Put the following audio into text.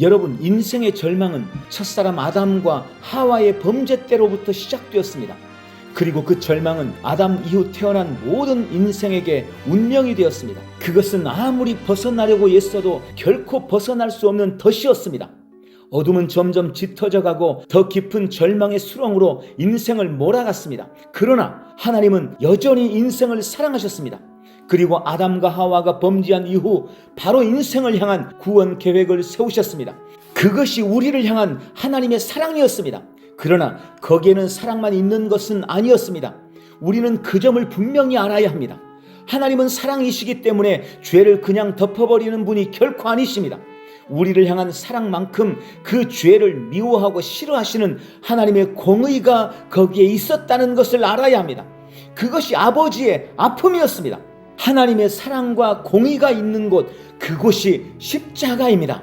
여러분, 인생의 절망은 첫사람 아담과 하와의 범죄 때로부터 시작되었습니다. 그리고 그 절망은 아담 이후 태어난 모든 인생에게 운명이 되었습니다. 그것은 아무리 벗어나려고 애써도 결코 벗어날 수 없는 덫이었습니다. 어둠은 점점 짙어져 가고 더 깊은 절망의 수렁으로 인생을 몰아갔습니다. 그러나 하나님은 여전히 인생을 사랑하셨습니다. 그리고 아담과 하와가 범죄한 이후 바로 인생을 향한 구원 계획을 세우셨습니다. 그것이 우리를 향한 하나님의 사랑이었습니다. 그러나 거기에는 사랑만 있는 것은 아니었습니다. 우리는 그 점을 분명히 알아야 합니다. 하나님은 사랑이시기 때문에 죄를 그냥 덮어버리는 분이 결코 아니십니다. 우리를 향한 사랑만큼 그 죄를 미워하고 싫어하시는 하나님의 공의가 거기에 있었다는 것을 알아야 합니다. 그것이 아버지의 아픔이었습니다. 하나님의 사랑과 공의가 있는 곳, 그곳이 십자가입니다.